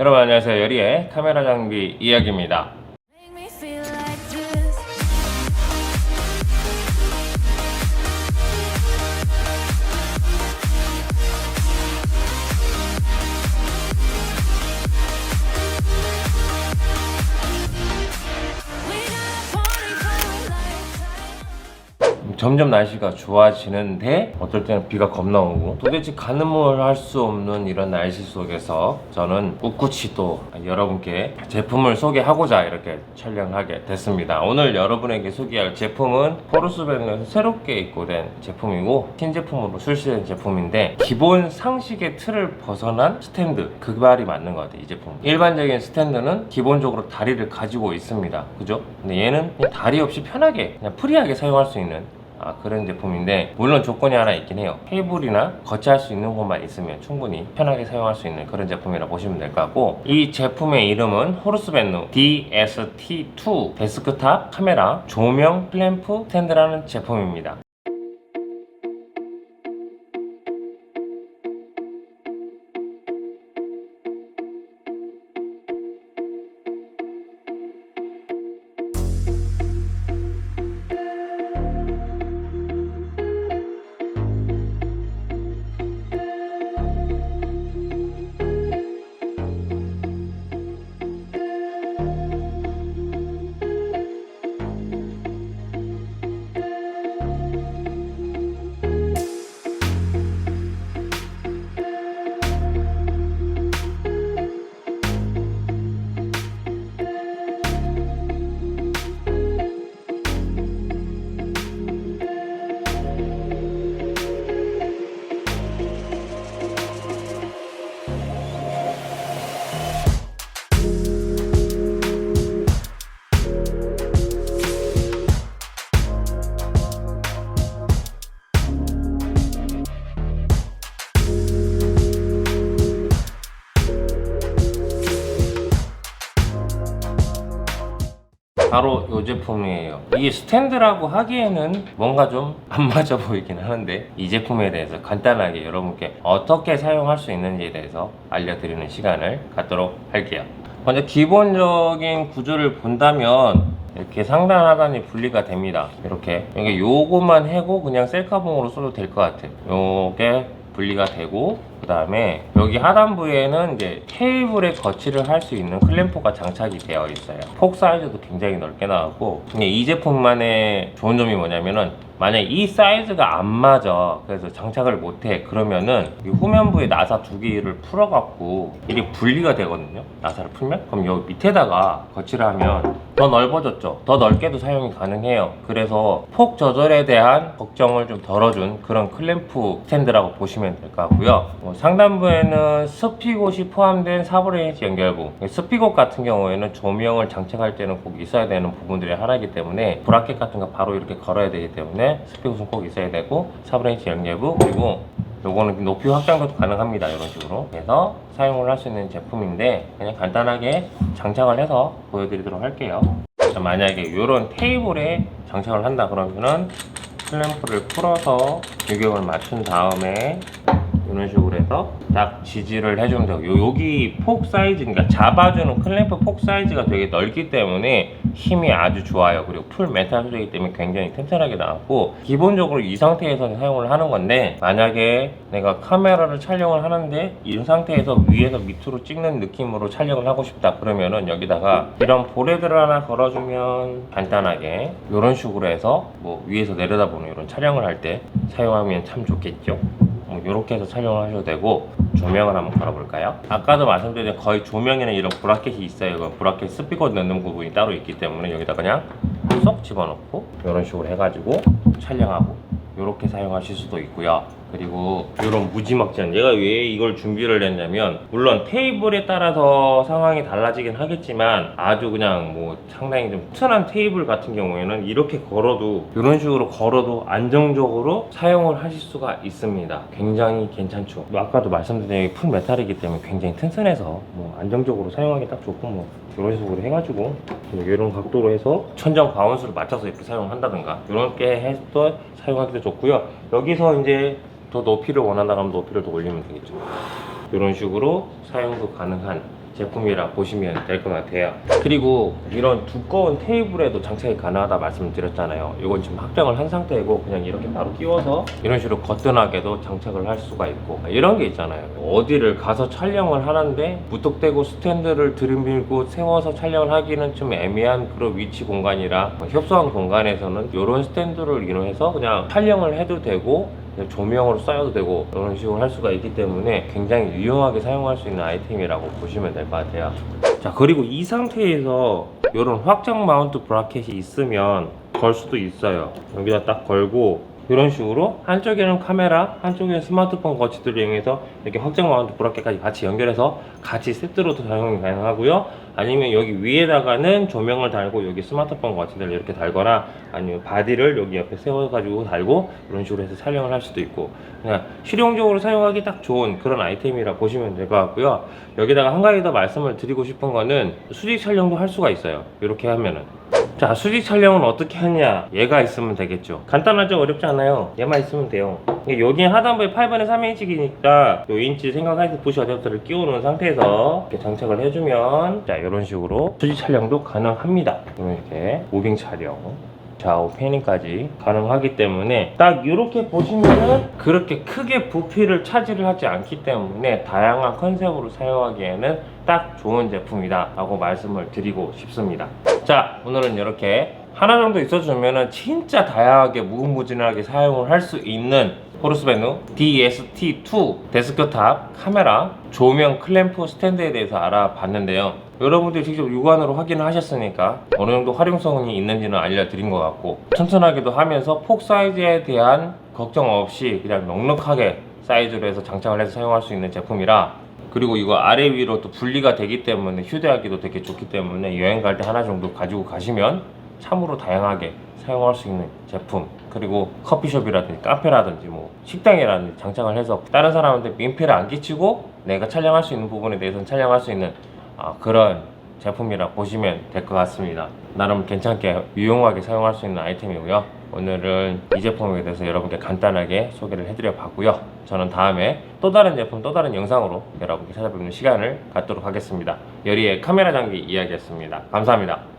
여러분 안녕하세요. 여리의 카메라 장비 이야기입니다. 점점 날씨가 좋아지는데 어떨 때는 비가 겁나 오고 도대체 가늠을 할 수 없는 이런 날씨 속에서 저는 꿋꿋이 또 여러분께 제품을 소개하고자 이렇게 촬영하게 됐습니다. 오늘 여러분에게 소개할 제품은 포르스밴에서 새롭게 입고된 제품이고 신제품으로 출시된 제품인데 기본 상식의 틀을 벗어난 스탠드 그 말이 맞는 것 같아요 이 제품 일반적인 스탠드는 기본적으로 다리를 가지고 있습니다 그죠? 근데 얘는 다리 없이 편하게 그냥 프리하게 사용할 수 있는 아, 그런 제품인데 물론 조건이 하나 있긴 해요. 케이블이나 거치할 수 있는 곳만 있으면 충분히 편하게 사용할 수 있는 그런 제품이라 보시면 될 것 같고 이 제품의 이름은 호르스밴누 DST2 데스크탑 카메라 조명 클램프 스탠드라는 제품입니다 바로 이 제품이에요. 이게 스탠드라고 하기에는 뭔가 좀 안 맞아 보이긴 하는데 이 제품에 대해서 간단하게 여러분께 어떻게 사용할 수 있는지에 대해서 알려드리는 시간을 갖도록 할게요. 먼저 기본적인 구조를 본다면 이렇게 상단 하단이 분리가 됩니다. 이렇게 이게 요거만 해고 그냥 셀카봉으로 써도 될 것 같아요. 요게 분리가 되고 그 다음에 여기 하단부에는 이제 테이블에 거치를 할 수 있는 클램프가 장착이 되어 있어요. 폭 사이즈도 굉장히 넓게 나왔고 이 제품만의 좋은 점이 뭐냐면은 만약 이 사이즈가 안 맞아. 그래서 장착을 못해. 그러면은 이 후면부에 나사 두 개를 풀어갖고 이게 분리가 되거든요. 나사를 풀면? 그럼 여기 밑에다가 거치를 하면 더 넓어졌죠. 더 넓게도 사용이 가능해요. 그래서 폭 조절에 대한 걱정을 좀 덜어준 그런 클램프 스탠드라고 보시면 될 것 같고요. 어, 상단부에는 스피곳이 포함된 4분의 1 연결부 스피곳 같은 경우에는 조명을 장착할 때는 꼭 있어야 되는 부분들이 하나이기 때문에 브라켓 같은 거 바로 이렇게 걸어야 되기 때문에 스피곳은 꼭 있어야 되고 4분의 1 연결부 그리고 요거는 높이 확장도 가능합니다 이런 식으로. 그래서 사용을 할 수 있는 제품인데 그냥 간단하게 장착을 해서 보여드리도록 할게요. 자, 만약에 이런 테이블에 장착을 한다 그러면은 클램프를 풀어서 유격을 맞춘 다음에 이런 식으로 해서 딱 지지를 해주면 되고 요, 여기 폭 사이즈 그러니까 잡아주는 클램프 폭 사이즈가 되게 넓기 때문에 힘이 아주 좋아요. 그리고 풀 메탈 소재이기 때문에 굉장히 튼튼하게 나왔고 기본적으로 이 상태에서 사용을 하는 건데 만약에 내가 카메라를 촬영을 하는데 이 상태에서 위에서 밑으로 찍는 느낌으로 촬영을 하고 싶다 그러면은 여기다가 이런 보레드를 하나 걸어주면 간단하게 이런 식으로 해서 뭐 위에서 내려다보는 이런 촬영을 할 때 사용하면 참 좋겠죠. 뭐 이렇게 해서 촬영을 하셔도 되고 조명을 한번 걸어볼까요? 아까도 말씀드린 거의 조명에는 이런 브라켓이 있어요. 이건 브라켓 스피커 넣는 부분이 따로 있기 때문에 여기다 그냥 쏙 집어넣고 이런 식으로 해가지고 촬영하고 이렇게 사용하실 수도 있고요. 그리고 이런 무지막지한 얘가 왜 이걸 준비를 했냐면 물론 테이블에 따라서 상황이 달라지긴 하겠지만 아주 그냥 뭐 상당히 좀 튼튼한 테이블 같은 경우에는 이렇게 걸어도 이런 식으로 걸어도 안정적으로 사용을 하실 수가 있습니다. 굉장히 괜찮죠. 뭐 아까도 말씀드린 풀 메탈이기 때문에 굉장히 튼튼해서 뭐 안정적으로 사용하기 딱 좋고 뭐 이런 식으로 해가지고 이런 각도로 해서 천정 바운스를 맞춰서 이렇게 사용한다든가 이렇게 해서 사용하기도 좋고요. 여기서 이제 더 높이를 원한다 하면 높이를 더 올리면 되겠죠 이런 식으로 사용도 가능한 제품이라 보시면 될 것 같아요. 그리고 이런 두꺼운 테이블에도 장착이 가능하다 말씀드렸잖아요. 이건 지금 확장을 한 상태이고 그냥 이렇게 바로 끼워서 이런 식으로 거뜬하게도 장착을 할 수가 있고 이런 게 있잖아요. 어디를 가서 촬영을 하는데 무턱대고 스탠드를 들이밀고 세워서 촬영을 하기는 좀 애매한 그런 위치 공간이라 협소한 공간에서는 이런 스탠드를 이용해서 그냥 촬영을 해도 되고 조명으로 쌓여도 되고 이런 식으로 할 수가 있기 때문에 굉장히 유용하게 사용할 수 있는 아이템이라고 보시면 될 것 같아요. 자 그리고 이 상태에서 이런 확장 마운트 브라켓이 있으면 걸 수도 있어요. 여기다 딱 걸고 이런 식으로 한쪽에는 카메라, 한쪽에는 스마트폰 거치대를 이용해서 이렇게 확장 마운트 브라켓까지 같이 연결해서 같이 세트로도 사용이 가능하고요. 아니면 여기 위에다가는 조명을 달고 여기 스마트폰 거치대를 이렇게 달거나 아니면 바디를 여기 옆에 세워가지고 달고 이런 식으로 해서 촬영을 할 수도 있고 그냥 실용적으로 사용하기 딱 좋은 그런 아이템이라 보시면 될 것 같고요. 여기다가 한 가지 더 말씀을 드리고 싶은 거는 수직 촬영도 할 수가 있어요. 이렇게 하면은. 자, 수직 촬영은 어떻게 하냐? 얘가 있으면 되겠죠. 간단하죠? 어렵지 않아요. 얘만 있으면 돼요. 여기 하단부에 8분의 3인치기니까 요 인치 생각해서 부시 어댑터를 끼워놓은 상태에서 이렇게 장착을 해주면 자, 이런 식으로 수직 촬영도 가능합니다. 이렇게 무빙 촬영. 좌우 패닝까지 가능하기 때문에 딱 이렇게 보시면은 그렇게 크게 부피를 차지를 하지 않기 때문에 다양한 컨셉으로 사용하기에는 딱 좋은 제품이다 라고 말씀을 드리고 싶습니다 자 오늘은 이렇게 하나 정도 있어주면은 진짜 다양하게 무궁무진하게 사용을 할 수 있는 호르스베누 DST2 데스크탑 카메라 조명 클램프 스탠드에 대해서 알아봤는데요. 여러분들이 직접 육안으로 확인을 하셨으니까 어느 정도 활용성이 있는지는 알려드린 것 같고 튼튼하기도 하면서 폭 사이즈에 대한 걱정 없이 그냥 넉넉하게 사이즈로 해서 장착을 해서 사용할 수 있는 제품이라 그리고 이거 아래 위로 또 분리가 되기 때문에 휴대하기도 되게 좋기 때문에 여행 갈 때 하나 정도 가지고 가시면 참으로 다양하게 사용할 수 있는 제품. 그리고 커피숍이라든지 카페라든지 뭐 식당이라든지 장착을 해서 다른 사람한테 민폐를 안 끼치고 내가 촬영할 수 있는 부분에 대해서는 촬영할 수 있는 아, 그런 제품이라 보시면 될 것 같습니다. 나름 괜찮게 유용하게 사용할 수 있는 아이템이고요. 오늘은 이 제품에 대해서 여러분께 간단하게 소개를 해드려 봤고요. 저는 다음에 또 다른 제품 또 다른 영상으로 여러분께 찾아뵙는 시간을 갖도록 하겠습니다. 여리의 카메라 장비 이야기였습니다. 감사합니다